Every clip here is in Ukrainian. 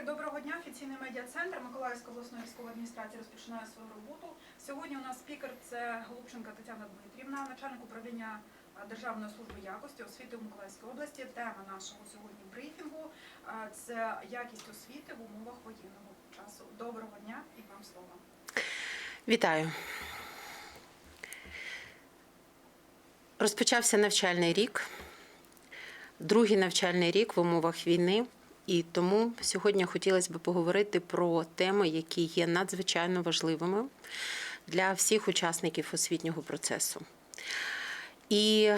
колеги, доброго дня. Офіційний медіа-центр Миколаївської обласної військової адміністрації розпочинає свою роботу. Сьогодні у нас спікер це Голубченка Тетяна Дмитрівна, начальник управління Державної служби якості освіти у Миколаївській області. Тема нашого сьогодні брифінгу це якість освіти в умовах воєнного часу. Доброго дня і вам слово. Вітаю. Розпочався навчальний рік, другий навчальний рік в умовах війни. І тому сьогодні хотілося б поговорити про теми, які є надзвичайно важливими для всіх учасників освітнього процесу. І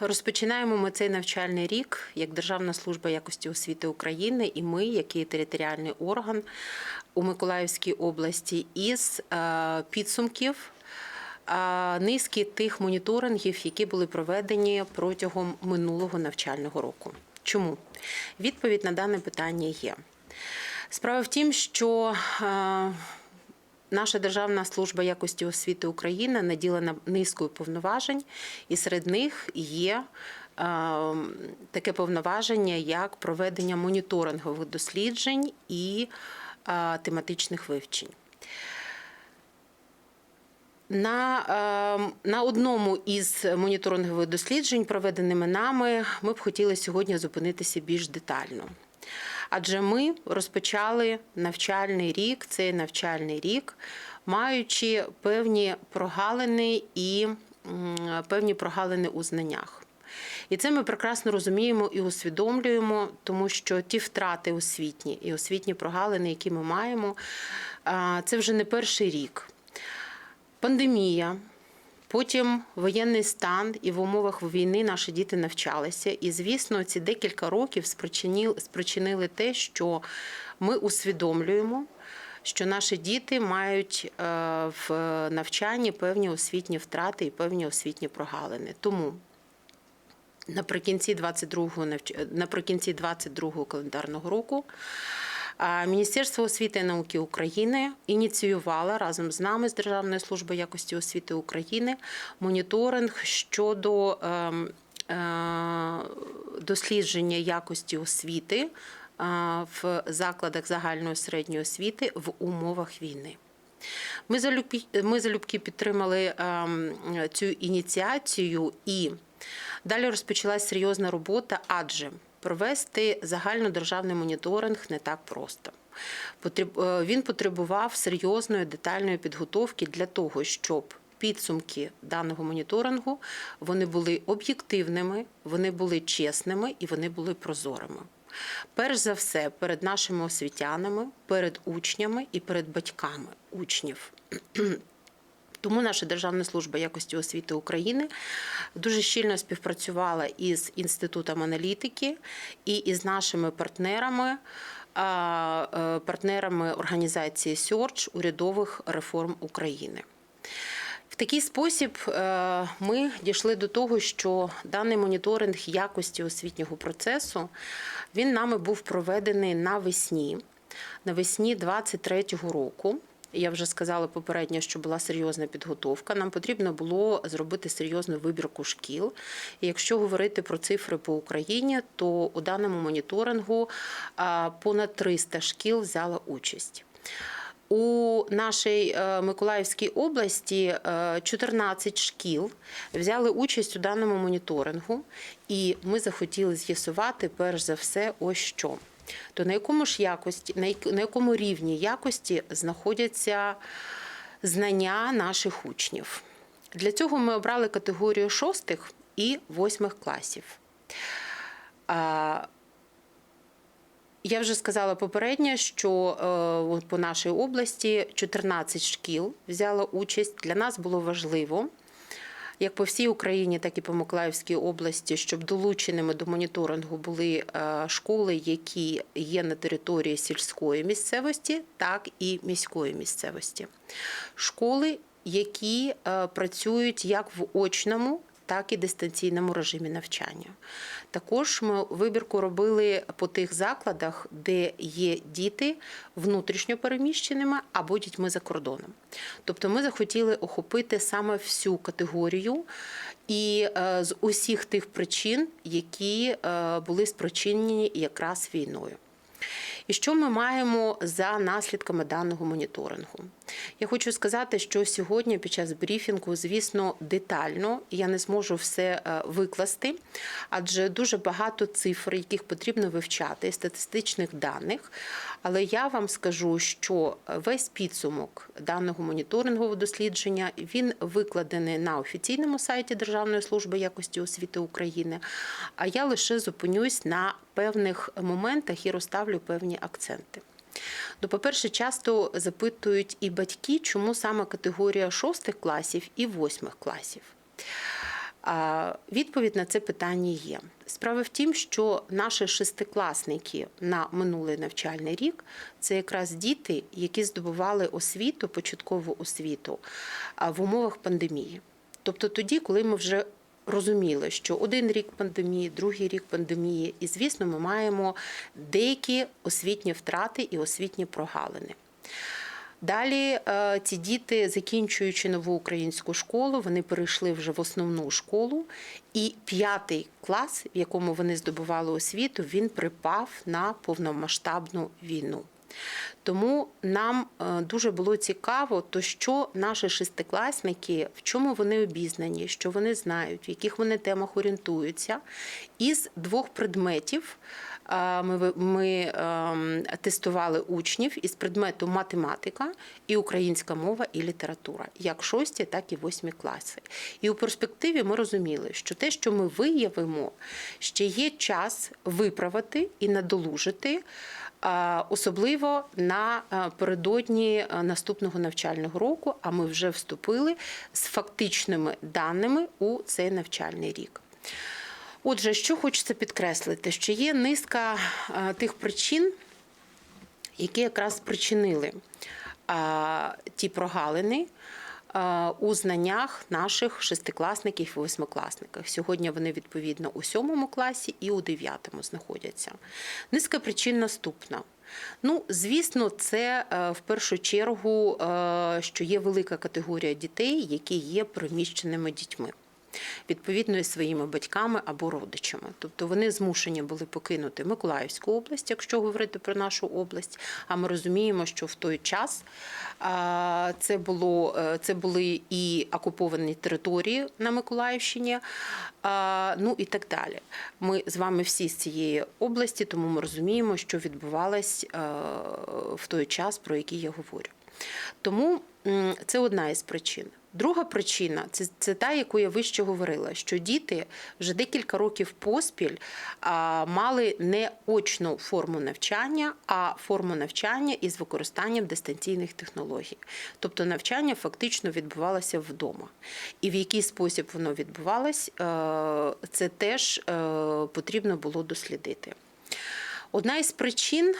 розпочинаємо ми цей навчальний рік як Державна служба якості освіти України, і ми, як і територіальний орган у Миколаївській області, із е, підсумків е, низки тих моніторингів, які були проведені протягом минулого навчального року. Чому? Відповідь на дане питання є. Справа в тім, що е, Наша Державна служба якості освіти України наділена низкою повноважень, і серед них є е, таке повноваження, як проведення моніторингових досліджень і е, тематичних вивчень. На, е, на одному із моніторингових досліджень, проведеними нами, ми б хотіли сьогодні зупинитися більш детально. Адже ми розпочали навчальний рік, цей навчальний рік, маючи певні прогалини і певні прогалини у знаннях. І це ми прекрасно розуміємо і усвідомлюємо, тому що ті втрати освітні і освітні прогалини, які ми маємо, це вже не перший рік. Пандемія, потім воєнний стан, і в умовах війни наші діти навчалися. І, звісно, ці декілька років спричинили, те, що ми усвідомлюємо. Що наші діти мають е, в навчанні певні освітні втрати і певні освітні прогалини. Тому наприкінці 22-го наприкінці 22-го календарного року Міністерство освіти і науки України ініціювало разом з нами з Державної служби якості освіти України моніторинг щодо ем, е, дослідження якості освіти е, в закладах загальної середньої освіти в умовах війни. Ми залюбки, ми залюбки підтримали ем, цю ініціацію і далі розпочалась серйозна робота, адже провести загальнодержавний моніторинг не так просто. Е, Він потребував серйозної детальної підготовки для того, щоб підсумки даного моніторингу вони були об'єктивними, вони були чесними і вони були прозорими. Перш за все, перед нашими освітянами, перед учнями і перед батьками учнів. Тому наша Державна служба якості освіти України дуже щільно співпрацювала із інститутом аналітики і із нашими партнерами, е, партнерами організації Сьорч урядових реформ України. В такий спосіб е, ми дійшли до того, що даний моніторинг якості освітнього процесу він нами був проведений навесні, навесні 23-го року. Я вже сказала попередньо, що була серйозна підготовка. Нам потрібно було зробити серйозну вибірку шкіл. І якщо говорити про цифри по Україні, то у даному моніторингу понад 300 шкіл взяла участь. У нашій е, Миколаївській області е, 14 шкіл взяли участь у даному моніторингу, і ми захотіли з'ясувати перш за все, ось що. То на якому ж якості, на якому рівні якості знаходяться знання наших учнів? Для цього ми обрали категорію шостих і восьмих класів. Я вже сказала попередньо, що е, по нашій області 14 шкіл взяло участь. Для нас було важливо, як по всій Україні, так і по Миколаївській області, щоб долученими до моніторингу були е, школи, які є на території сільської місцевості, так і міської місцевості. Школи, які е, працюють як в очному, так і дистанційному режимі навчання. Також ми вибірку робили по тих закладах, де є діти внутрішньо переміщеними або дітьми за кордоном. Тобто ми захотіли охопити саме всю категорію і е, з усіх тих причин, які е, були спричинені якраз війною. І що ми маємо за наслідками даного моніторингу? Я хочу сказати, що сьогодні під час брифінгу, звісно, детально я не зможу все е, викласти, адже дуже багато цифр, яких потрібно вивчати, статистичних даних. Але я вам скажу, що весь підсумок даного моніторингового дослідження він викладений на офіційному сайті Державної служби якості освіти України. А я лише зупинюсь на певних моментах і розставлю певні акценти. Ну, по-перше, часто запитують і батьки, чому саме категорія шостих класів і восьмих класів. Відповідь на це питання є. Справа в тім, що наші шестикласники на минулий навчальний рік це якраз діти, які здобували освіту, початкову освіту в умовах пандемії. Тобто тоді, коли ми вже розуміли, що один рік пандемії, другий рік пандемії, і звісно, ми маємо деякі освітні втрати і освітні прогалини. Далі е, ці діти, закінчуючи нову українську школу, вони перейшли вже в основну школу, і п'ятий клас, в якому вони здобували освіту, він припав на повномасштабну війну. Тому нам е, дуже було цікаво, то що наші шестикласники, в чому вони обізнані, що вони знають, в яких вони темах орієнтуються. Із двох предметів ми, ви- ми ем, тестували учнів із предмету математика і українська мова і література, як шості, так і восьмі класи. І у перспективі ми розуміли, що те, що ми виявимо, ще є час виправити і надолужити. Особливо на передодні наступного навчального року, а ми вже вступили з фактичними даними у цей навчальний рік. Отже, що хочеться підкреслити, що є низка тих причин, які якраз спричинили ті прогалини у знаннях наших шестикласників і восьмикласників. Сьогодні вони відповідно у сьомому класі і у дев'ятому знаходяться. Низка причин наступна. Ну, звісно, це е, в першу чергу, е, що є велика категорія дітей, які є приміщеними дітьми. Відповідно із своїми батьками або родичами, тобто вони змушені були покинути Миколаївську область, якщо говорити про нашу область. А ми розуміємо, що в той час це було е, це були і окуповані території на Миколаївщині, ну і так далі. Ми з вами всі з цієї області, тому ми розуміємо, що відбувалось е, в той час, про який я говорю. Тому це одна із причин. Друга причина це, це та, яку я вище говорила, що діти вже декілька років поспіль а, мали не очну форму навчання, а форму навчання із використанням дистанційних технологій. Тобто навчання фактично відбувалося вдома. І в який спосіб воно відбувалось, е, це теж е, потрібно було дослідити. Одна із причин,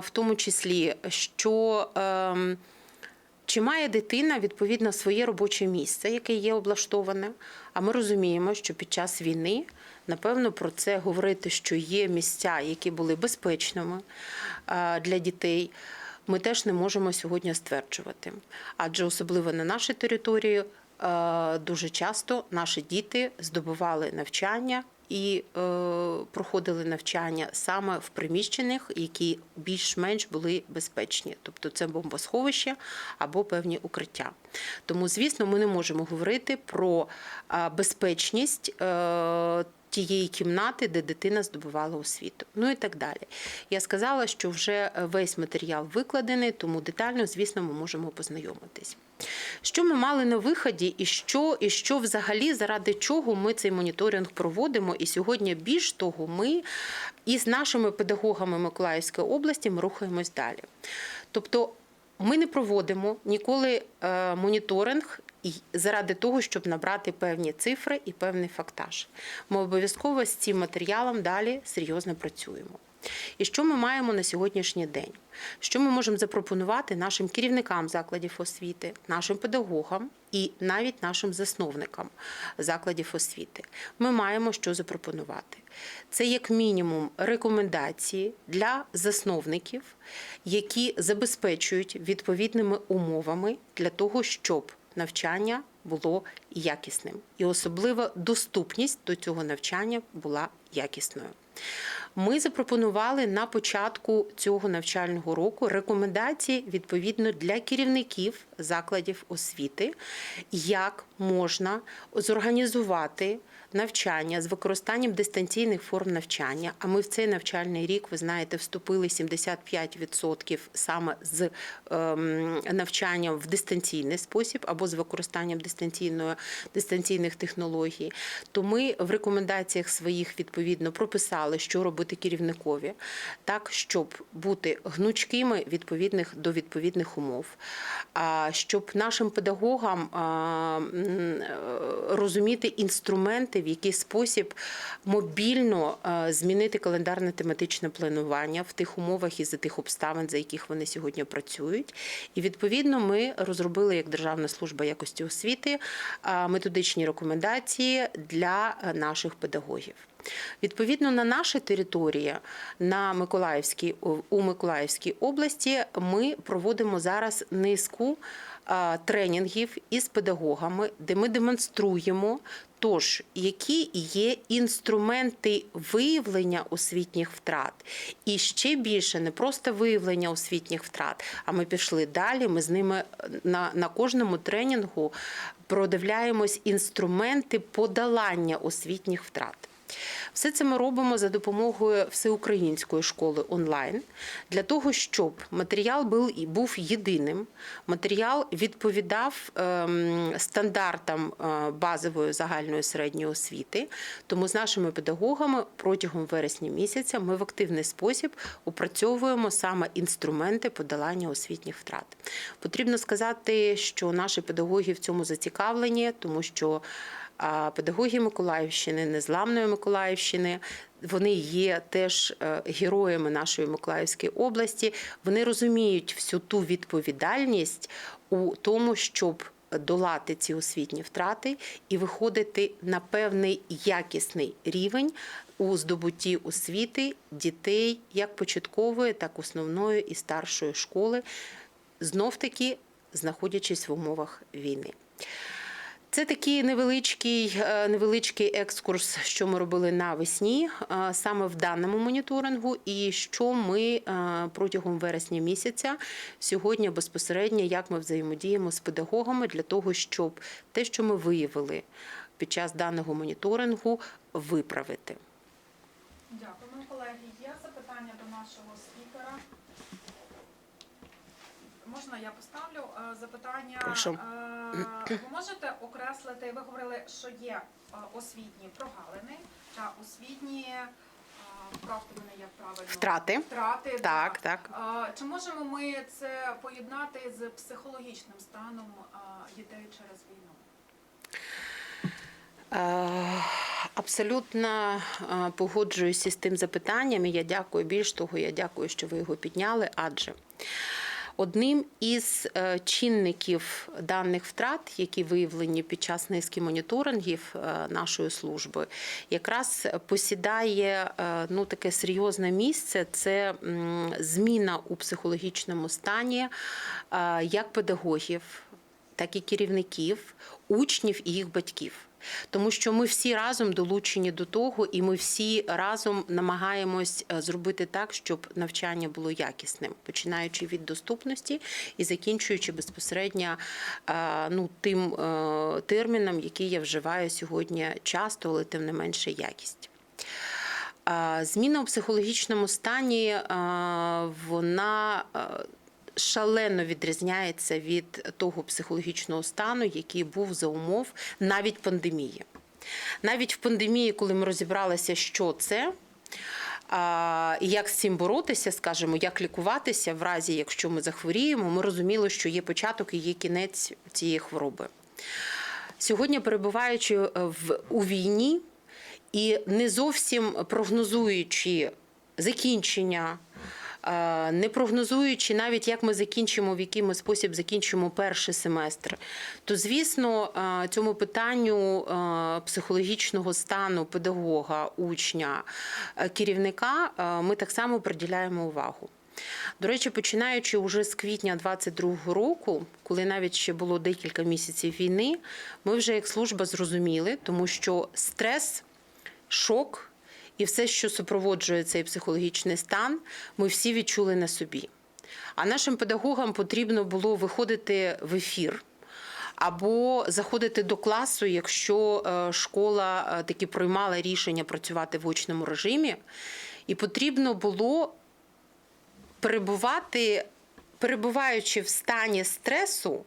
в тому числі, що ем, чи має дитина відповідно своє робоче місце, яке є облаштоване? А ми розуміємо, що під час війни, напевно, про це говорити, що є місця, які були безпечними для дітей. Ми теж не можемо сьогодні стверджувати, адже особливо на нашій території дуже часто наші діти здобували навчання і е, проходили навчання саме в приміщеннях, які більш-менш були безпечні, тобто це бомбосховище або певні укриття. Тому, звісно, ми не можемо говорити про безпечність. Е, Тієї кімнати, де дитина здобувала освіту, ну і так далі. Я сказала, що вже весь матеріал викладений, тому детально, звісно, ми можемо познайомитись. Що ми мали на виході, і що, і що взагалі, заради чого ми цей моніторинг проводимо? І сьогодні більш того, ми із нашими педагогами Миколаївської області ми рухаємось далі. Тобто ми не проводимо ніколи е, моніторинг заради того, щоб набрати певні цифри і певний фактаж. Ми обов'язково з цим матеріалом далі серйозно працюємо. І що ми маємо на сьогоднішній день? Що ми можемо запропонувати нашим керівникам закладів освіти, нашим педагогам і навіть нашим засновникам закладів освіти? Ми маємо що запропонувати. Це як мінімум рекомендації для засновників, які забезпечують відповідними умовами для того, щоб навчання було якісним, і особливо доступність до цього навчання була якісною. Ми запропонували на початку цього навчального року рекомендації відповідно для керівників закладів освіти, як можна зорганізувати навчання з використанням дистанційних форм навчання. А ми в цей навчальний рік, ви знаєте, вступили 75% саме з ем, навчанням в дистанційний спосіб або з використанням дистанційної дистанційних технологій. То ми в рекомендаціях своїх відповідно прописали, що робити керівникові, так щоб бути гнучкими відповідних до відповідних умов, щоб нашим педагогам е, розуміти інструменти, в який спосіб мобільно е, змінити календарне тематичне планування в тих умовах і за тих обставин, за яких вони сьогодні працюють. І відповідно ми розробили як Державна служба якості освіти методичні рекомендації для е, наших педагогів. Відповідно на нашій території, на Миколаївській у Миколаївській області, ми проводимо зараз низку тренінгів із педагогами, де ми демонструємо. Тож, які є інструменти виявлення освітніх втрат, і ще більше не просто виявлення освітніх втрат, а ми пішли далі. Ми з ними на, на кожному тренінгу продивляємось інструменти подолання освітніх втрат. Все це ми робимо за допомогою всеукраїнської школи онлайн для того, щоб матеріал був, єдиним. Матеріал відповідав ем, стандартам е, базової загальної середньої освіти. Тому з нашими педагогами протягом вересня місяця ми в активний спосіб опрацьовуємо саме інструменти подолання освітніх втрат. Потрібно сказати, що наші педагоги в цьому зацікавлені, тому що а педагоги Миколаївщини, незламної Миколаївщини, вони є теж е, героями нашої Миколаївської області. Вони розуміють всю ту відповідальність у тому, щоб долати ці освітні втрати і виходити на певний якісний рівень у здобутті освіти дітей як початкової, так основної і старшої школи, знов таки знаходячись в умовах війни. Це такий невеличкий, е, невеличкий екскурс, що ми робили навесні е, саме в даному моніторингу, і що ми е, протягом вересня місяця сьогодні безпосередньо як ми взаємодіємо з педагогами для того, щоб те, що ми виявили під час даного моніторингу, виправити. Дякуємо, колеги. Є запитання до нашого спікера? Можна я поставлю е, запитання? Прошу. Е, Ви можете окреслити, ви говорили, що є е, освітні прогалини та освітні, е, правте мене як правильно, Втрати. втрати. Так, да. так. Чи можемо ми це поєднати з психологічним станом дітей через війну? Абсолютно погоджуюся з тим запитанням. і Я дякую більш того, я дякую, що ви його підняли. Адже одним із е, чинників даних втрат, які виявлені під час низки моніторингів е, нашої служби, якраз посідає е, ну таке серйозне місце. Це зміна у психологічному стані як педагогів, так і керівників, учнів і їх батьків. Тому що ми всі разом долучені до того, і ми всі разом намагаємось е, зробити так, щоб навчання було якісним, починаючи від доступності і закінчуючи безпосередньо е, ну, тим е, терміном, який я вживаю сьогодні часто, але тим не менше якість. Зміна у психологічному стані вона шалено відрізняється від того психологічного стану, який був за умов навіть пандемії. Навіть в пандемії, коли ми розібралися, що це. І як з цим боротися, скажімо, як лікуватися в разі, якщо ми захворіємо, ми розуміли, що є початок і є кінець цієї хвороби. Сьогодні, перебуваючи в, у війні і не зовсім прогнозуючи закінчення, е, не прогнозуючи навіть, як ми закінчимо, в який ми спосіб закінчимо перший семестр, то звісно, цьому питанню психологічного стану педагога, учня, керівника ми так само приділяємо увагу. До речі, починаючи уже з квітня 22-го року, коли навіть ще було декілька місяців війни, ми вже як служба зрозуміли, тому що стрес, шок і все, що супроводжує цей психологічний стан, ми всі відчули на собі. А нашим педагогам потрібно було виходити в ефір. Або заходити до класу, якщо е, школа е, таки приймала рішення працювати в очному режимі, і потрібно було перебувати, перебуваючи в стані стресу,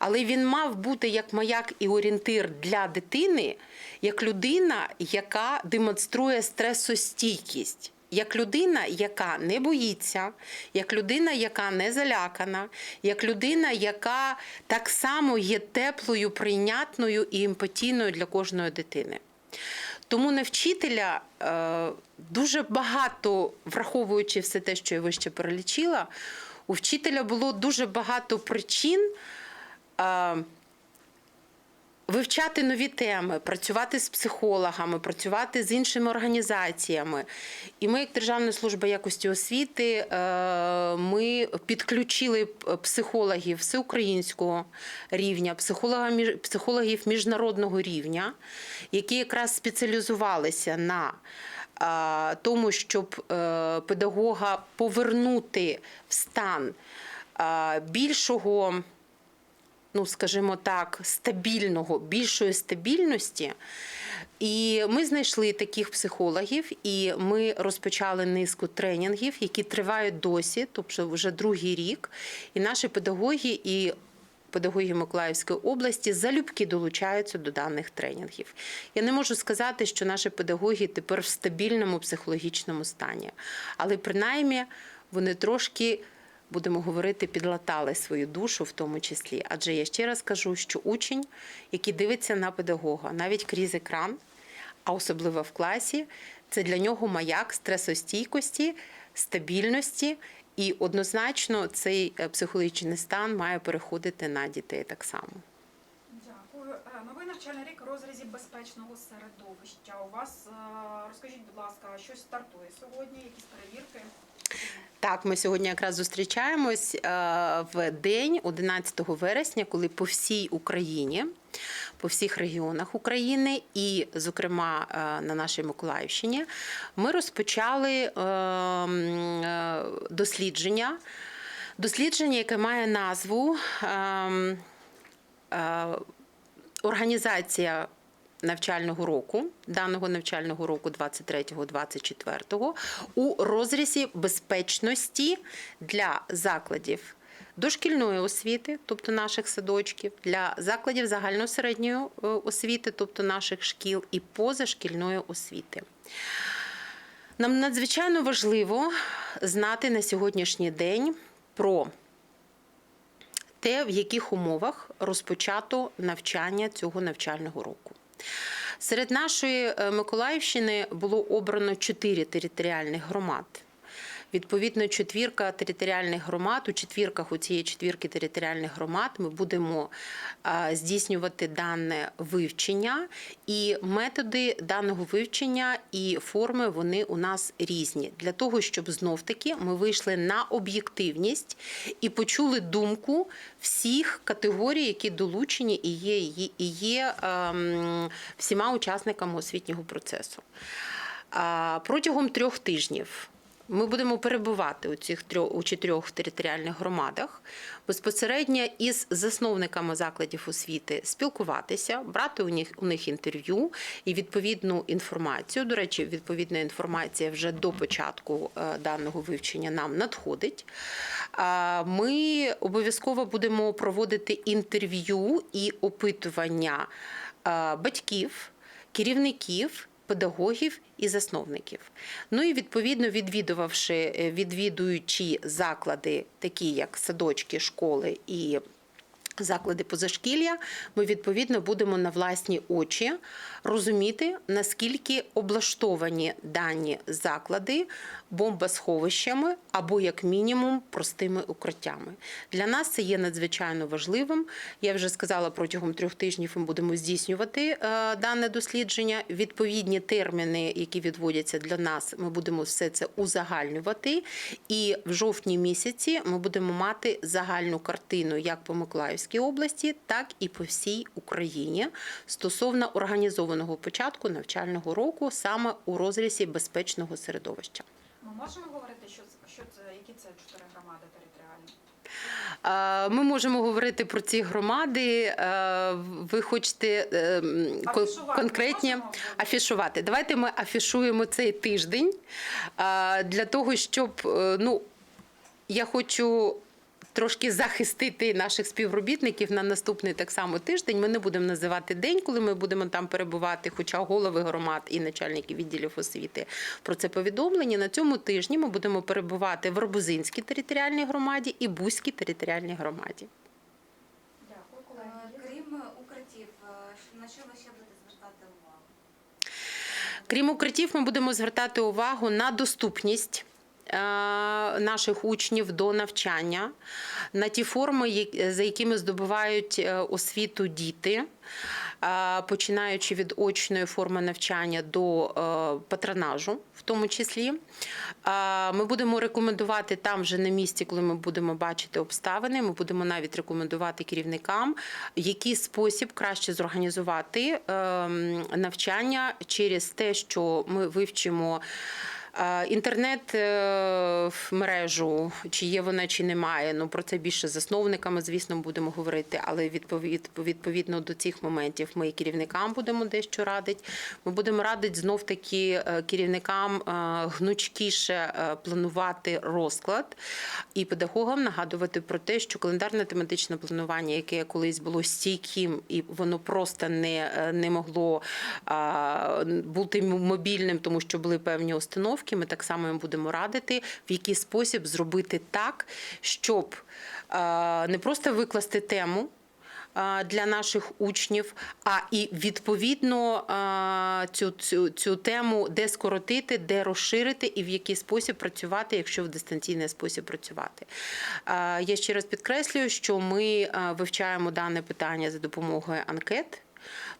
але він мав бути як маяк і орієнтир для дитини, як людина, яка демонструє стресостійкість. Як людина, яка не боїться, як людина, яка не залякана, як людина, яка так само є теплою, прийнятною і емпатійною для кожної дитини. Тому на вчителя е, дуже багато, враховуючи все те, що я вище перелічила, у вчителя було дуже багато причин. Е, Вивчати нові теми, працювати з психологами, працювати з іншими організаціями. І ми, як Державна служба якості освіти, е, ми підключили психологів всеукраїнського рівня, психологів міжнародного рівня, які якраз спеціалізувалися на е, тому, щоб педагога повернути в стан більшого ну скажімо так, стабільного, більшої стабільності. І ми знайшли таких психологів, і ми розпочали низку тренінгів, які тривають досі, тобто вже другий рік. І наші педагоги і педагоги Миколаївської області залюбки долучаються до даних тренінгів. Я не можу сказати, що наші педагоги тепер в стабільному психологічному стані, але принаймні вони трошки будемо говорити, підлатали свою душу в тому числі. Адже я ще раз кажу, що учень, який дивиться на педагога, навіть крізь екран, а особливо в класі, це для нього маяк стресостійкості, стабільності. І однозначно цей е, психологічний стан має переходити на дітей так само. Навчальний рік у розрізі безпечного середовища. У вас е, розкажіть, будь ласка, щось стартує сьогодні, якісь перевірки? Так, ми сьогодні якраз зустрічаємось е, в день 11 вересня, коли по всій Україні, по всіх регіонах України, і, зокрема, е, на нашій Миколаївщині, ми розпочали е, м, е, дослідження. Дослідження, яке має назву ем, Організація навчального року, даного навчального року 23-24, у розрізі безпечності для закладів дошкільної освіти, тобто наших садочків, для закладів загальносередньої е, освіти, тобто наших шкіл, і позашкільної освіти. Нам надзвичайно важливо знати на сьогоднішній день про те, в яких умовах розпочато навчання цього навчального року. Серед нашої е, Миколаївщини було обрано чотири територіальних громад. Відповідно, четвірка територіальних громад. У четвірках у цієї четвірки територіальних громад ми будемо здійснювати дане вивчення, і методи даного вивчення і форми вони у нас різні для того, щоб знов таки ми вийшли на об'єктивність і почули думку всіх категорій, які долучені і є, і є ем, всіма учасниками освітнього процесу. Протягом трьох тижнів ми будемо перебувати у цих трьох у чотирьох територіальних громадах безпосередньо із засновниками закладів освіти спілкуватися, брати у них у них інтерв'ю і відповідну інформацію. До речі, відповідна інформація вже до початку е, даного вивчення нам надходить. Ми обов'язково будемо проводити інтерв'ю і опитування е, батьків, керівників педагогів і засновників. Ну і відповідно відвідувавши, відвідуючі заклади, такі як садочки, школи і заклади позашкілля, ми відповідно будемо на власні очі розуміти, наскільки облаштовані дані заклади бомбосховищами або, як мінімум, простими укриттями. Для нас це є надзвичайно важливим. Я вже сказала, протягом трьох тижнів ми будемо здійснювати е, дане дослідження. Відповідні терміни, які відводяться для нас, ми будемо все це узагальнювати. І в жовтні місяці ми будемо мати загальну картину як по Миколаївській області, так і по всій Україні стосовно організованого початку навчального року саме у розрізі безпечного середовища. Ми можемо говорити, що це, що це які це чотири громади територіальні? Е, Ми можемо говорити про ці громади. Е, Ви хочете е, Афішувати конкретні афішувати. Давайте ми афішуємо цей тиждень для того, щоб ну я хочу. Трошки захистити наших співробітників на наступний так само тиждень. Ми не будемо називати день, коли ми будемо там перебувати. Хоча голови громад і начальники відділів освіти про це повідомлені. На цьому тижні ми будемо перебувати в Робузинській територіальній громаді і Бузькій територіальній громаді. Е. Крім укриттів, е, на що ви ще будете звертати увагу? Крім укриттів, ми будемо звертати увагу на доступність. Е, Наших учнів до навчання на ті форми, за якими здобувають е, освіту діти, е, починаючи від очної форми навчання до патронажу, в тому числі. Ми будемо рекомендувати там вже на місці, коли ми будемо бачити обставини. Ми будемо навіть рекомендувати керівникам, який спосіб краще зорганізувати е, навчання через те, що ми вивчимо. Інтернет е, мережу, чи є вона, чи немає. Ну про це більше засновниками, звісно, будемо говорити. Але відповід, відповідно до цих моментів ми керівникам будемо дещо радити. Ми будемо радити знов таки е, керівникам е, гнучкіше планувати розклад і педагогам нагадувати про те, що календарне тематичне планування, яке колись було стійким, і воно просто не, не могло бути мобільним, тому що були певні установки. Ми так само їм будемо радити, в який спосіб зробити так, щоб не просто викласти тему. Для наших учнів, а і відповідно цю, цю, цю тему де скоротити, де розширити і в який спосіб працювати, якщо в дистанційний спосіб працювати. Я ще раз підкреслюю, що ми вивчаємо дане питання за допомогою анкет,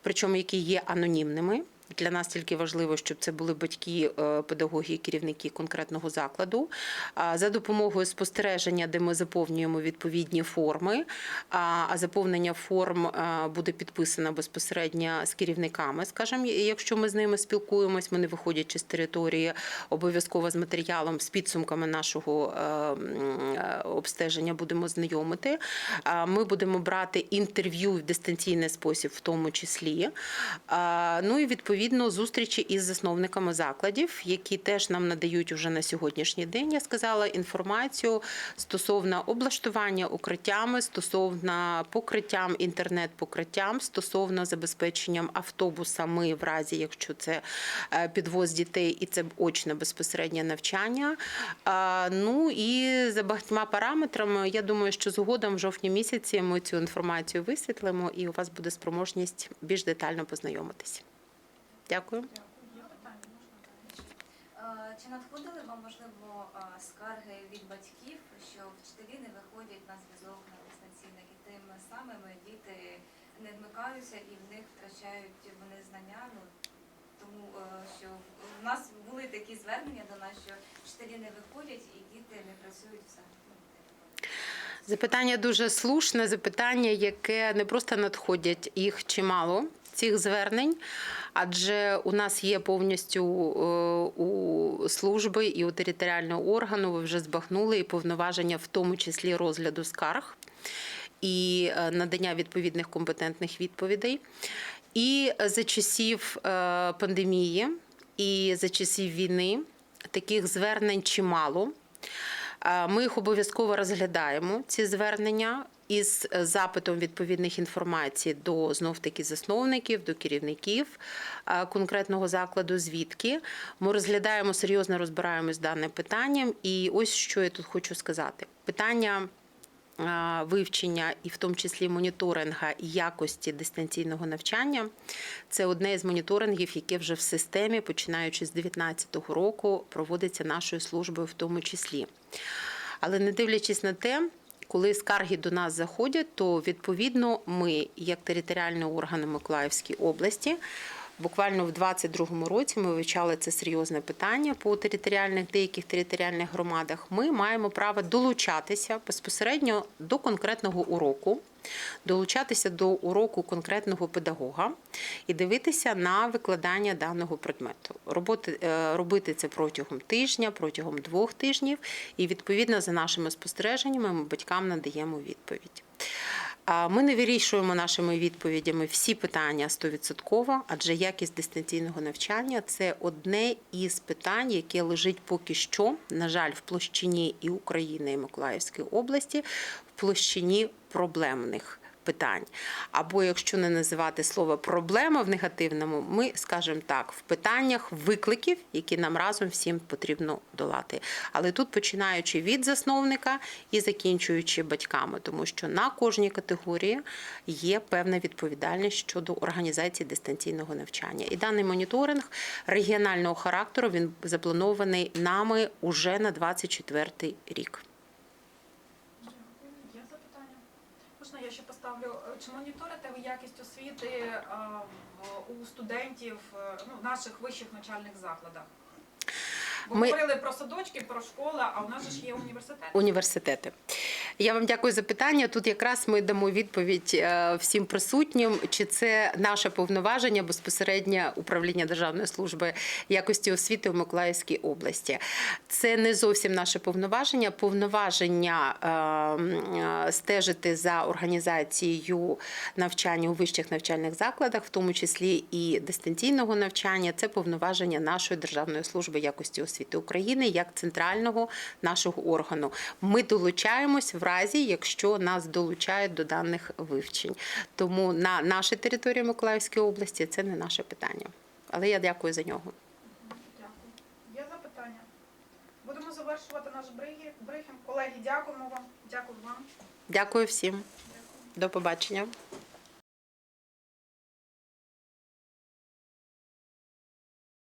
причому які є анонімними. Для нас тільки важливо, щоб це були батьки, е, педагоги і керівники конкретного закладу. За допомогою спостереження, де ми заповнюємо відповідні форми. А заповнення форм е, буде підписано безпосередньо з керівниками. Скажімо, якщо ми з ними спілкуємось, ми не виходячи з території, обов'язково з матеріалом, з підсумками нашого е, обстеження будемо знайомити. Ми будемо брати інтерв'ю в дистанційний спосіб, в тому числі. Ну і відповідно зустрічі із засновниками закладів, які теж нам надають уже на сьогоднішній день. Я сказала інформацію стосовно облаштування укриттями, стосовно покриттям інтернет-покриттям, стосовно забезпеченням автобусами, в разі якщо це е, підвоз дітей і це очне безпосереднє навчання. Ну і за багатьма параметрами, я думаю, що згодом в жовтні місяці ми цю інформацію висвітлимо, і у вас буде спроможність більш детально познайомитись. Дякую. Е, Чи надходили вам, можливо, е, скарги від батьків, що вчителі не виходять на зв'язок на дистанційних і тим самим діти не вмикаються і в них втрачають вони знання? Ну, тому е, що в нас були такі звернення до нас, що вчителі не виходять і діти не працюють взагалі. Запитання дуже слушне, запитання, яке не просто надходять, їх чимало. Цих звернень, адже у нас є повністю е, у служби і у територіального органу. Ви вже збагнули і повноваження, в тому числі розгляду скарг і е, надання відповідних компетентних відповідей. І за часів е, пандемії, і за часів війни таких звернень чимало. Е, Ми їх обов'язково розглядаємо, ці звернення. Із е, запитом відповідних інформацій до знов таки засновників, до керівників е, конкретного закладу, звідки ми розглядаємо серйозно розбираємось з даним питанням. І ось що я тут хочу сказати: питання вивчення і в тому числі моніторинга якості дистанційного навчання. Це одне із моніторингів, яке вже в системі, починаючи з 2019 року, проводиться нашою службою в тому числі. Але не дивлячись на те, коли скарги до нас заходять, то відповідно ми, як територіальні органи Миколаївської області, буквально в 2022 році ми вивчали це серйозне питання по територіальних деяких територіальних громадах. Ми маємо право долучатися безпосередньо до конкретного уроку. Долучатися до уроку конкретного педагога і дивитися на викладання даного предмету. Роботи, е, робити це протягом тижня, протягом двох тижнів, і відповідно за нашими спостереженнями ми батькам надаємо відповідь. Ми не вирішуємо нашими відповідями всі питання 100%, адже якість дистанційного навчання це одне із питань, яке лежить поки що, на жаль, в площині і України, і Миколаївської області, в площині проблемних. Питань, або якщо не називати слово проблема в негативному, ми скажемо так, в питаннях викликів, які нам разом всім потрібно долати. Але тут починаючи від засновника і закінчуючи батьками, тому що на кожній категорії є певна відповідальність щодо організації дистанційного навчання. І даний моніторинг регіонального характеру він запланований нами уже на 24 рік. Дякую. Є запитання? Можна я ще поставлю? Е, Чи моніторите ви якість освіти е, у студентів е, ну, наших вищих навчальних закладах? Бо Ми- говорили про садочки, про школи, а у нас же ж є університет. університети. Я вам дякую за питання. Тут якраз ми дамо відповідь е, всім присутнім, чи це наше повноваження безпосередньо управління Державної служби якості освіти у Миколаївській області. Це не зовсім наше повноваження. Повноваження е, е, стежити за організацією навчання у вищих навчальних закладах, в тому числі і дистанційного навчання. Це повноваження нашої Державної служби якості освіти України як центрального нашого органу. Ми долучаємось в разі, якщо нас долучають до даних вивчень. Тому на нашій території Миколаївської області це не наше питання. Але я дякую за нього. Дякую. Є запитання? Будемо завершувати наш брифінг. Колеги, дякуємо вам. Дякую вам. Дякую всім. Дякую. До побачення.